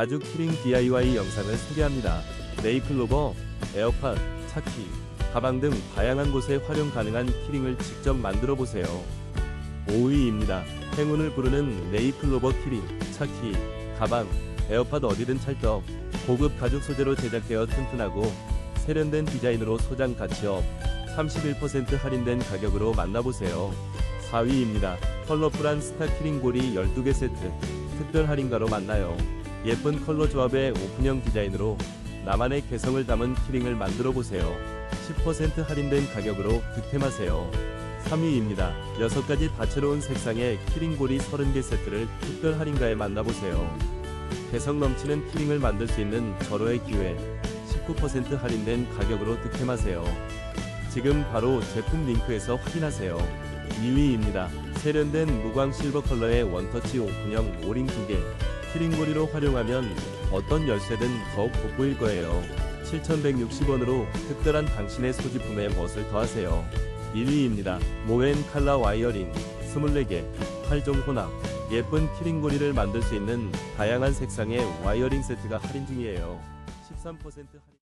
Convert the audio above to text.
가죽 키링 DIY 영상을 소개합니다. 네이클로버, 에어팟, 차키, 가방 등 다양한 곳에 활용 가능한 키링을 직접 만들어 보세요. 5위입니다. 행운을 부르는 네이클로버 키링, 차키, 가방, 에어팟 어디든 찰떡. 고급 가죽 소재로 제작되어 튼튼하고 세련된 디자인으로 소장 가치업. 31% 할인된 가격으로 만나보세요. 4위입니다. 컬러풀한 스타 키링 고리 12개 세트. 특별 할인가로 만나요. 예쁜 컬러 조합의 오픈형 디자인으로 나만의 개성을 담은 키링을 만들어 보세요. 10% 할인된 가격으로 득템하세요. 3위입니다. 6가지 다채로운 색상의 키링고리 30개 세트를 특별 할인가에 만나보세요. 개성 넘치는 키링을 만들 수 있는 절호의 기회. 19% 할인된 가격으로 득템하세요. 지금 바로 제품 링크에서 확인하세요. 2위입니다. 세련된 무광 실버 컬러의 원터치 오픈형 오링 2개. 키링고리로 활용하면 어떤 열쇠든 더욱 돋보일 거예요. 7,160원으로 특별한 당신의 소지품에 멋을 더하세요. 1위입니다. 모엔 칼라 와이어링 24개 8종 혼합 예쁜 키링고리를 만들 수 있는 다양한 색상의 와이어링 세트가 할인 중이에요. 13% 할인